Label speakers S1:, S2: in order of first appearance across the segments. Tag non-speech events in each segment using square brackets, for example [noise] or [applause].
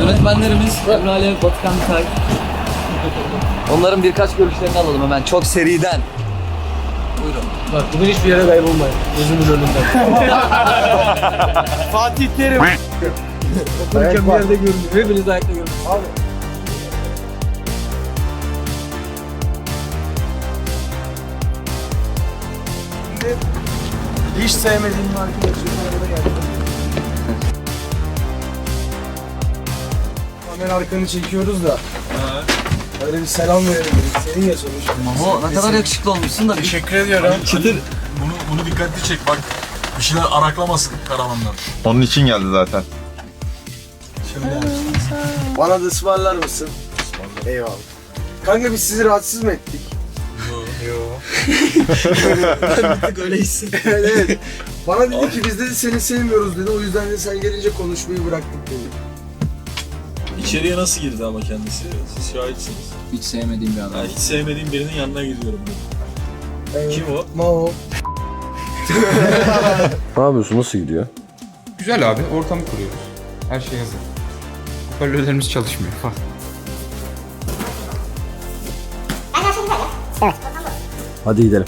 S1: Yönetmenlerimiz Emre Ali Batıkan Tay. Onların birkaç görüşlerini alalım hemen çok seriden. Buyurun.
S2: Bak bugün hiçbir yere kaybolmayın. Gözümün önünden. [laughs] Fatih Terim. Otururken bir yerde görünüyor. Hepiniz ayakta görünüyor. Abi. Hiç sevmediğim bir arkadaşım arada geldi. Kamera arkanı çekiyoruz da. Öyle bir selam verelim. Senin ya sonuçta.
S1: Ne kadar yakışıklı olmuşsun da.
S2: Teşekkür ediyorum.
S1: Çıtır.
S3: Bunu, bunu dikkatli çek bak. Bir şeyler araklamasın karavandan.
S4: Onun için geldi zaten.
S2: Bana da ısmarlar mısın? Eyvallah. Kanka biz sizi rahatsız mı ettik? Öyle hissettim. [laughs] evet, evet. Bana dedi ki biz de seni sevmiyoruz dedi. O yüzden de sen gelince konuşmayı bıraktık dedi.
S3: İçeriye nasıl girdi ama kendisi? Siz şahitsiniz.
S1: Hiç sevmediğim bir adam.
S3: Ben hiç sevmediğim birinin yanına gidiyorum.
S2: Evet.
S3: Kim o?
S2: Mao. [laughs]
S5: Ne yapıyorsun? Nasıl gidiyor?
S6: Güzel abi, ortamı kuruyoruz. Her şey hazır. Hoparlörlerimiz çalışmıyor falan.
S5: Hadi gidelim.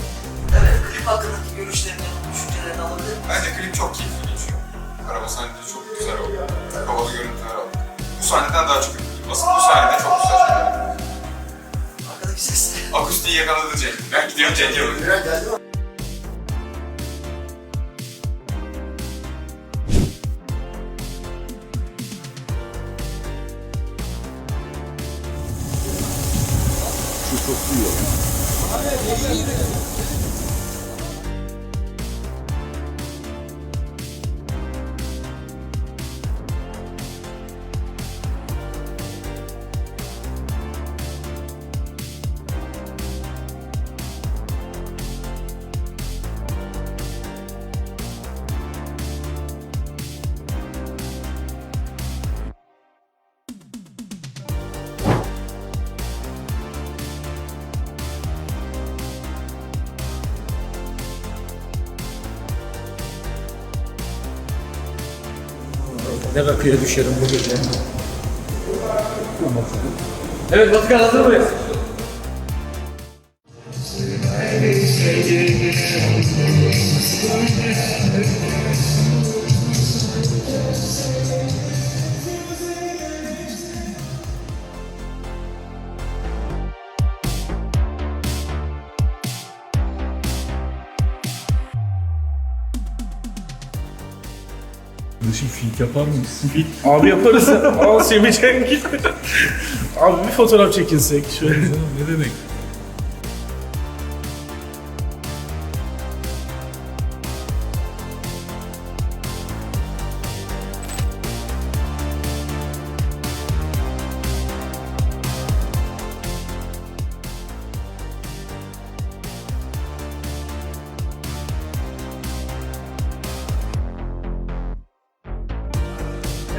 S1: Klip hakkındaki görüşlerini, düşüncelerini alabilir miyim?
S6: Bence klip çok keyifli geçiyor. Araba sahneleri çok güzel oldu. Havalı görüntüler aldık. Bu sahneden daha çok ümitliyim. Aslında bu sahnede çok güzel şeyler.
S1: Arkadaki ses.
S6: Akustiği yakaladı Cenk. Ben gidiyorum Cenk'e bakıyorum.
S2: Abi, Ne rakıya düşerim bu gece. Evet Batıkan hazır mıyız?
S3: İşin fit yapar mısın?
S7: Abi yaparız. [laughs] Semihcan [laughs] gitti. Abi bir fotoğraf çekinsek şöyle.
S3: ne demek?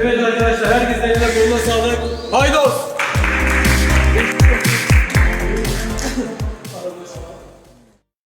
S2: Evet arkadaşlar herkesin eline koluna sağlık. Haydi olsun.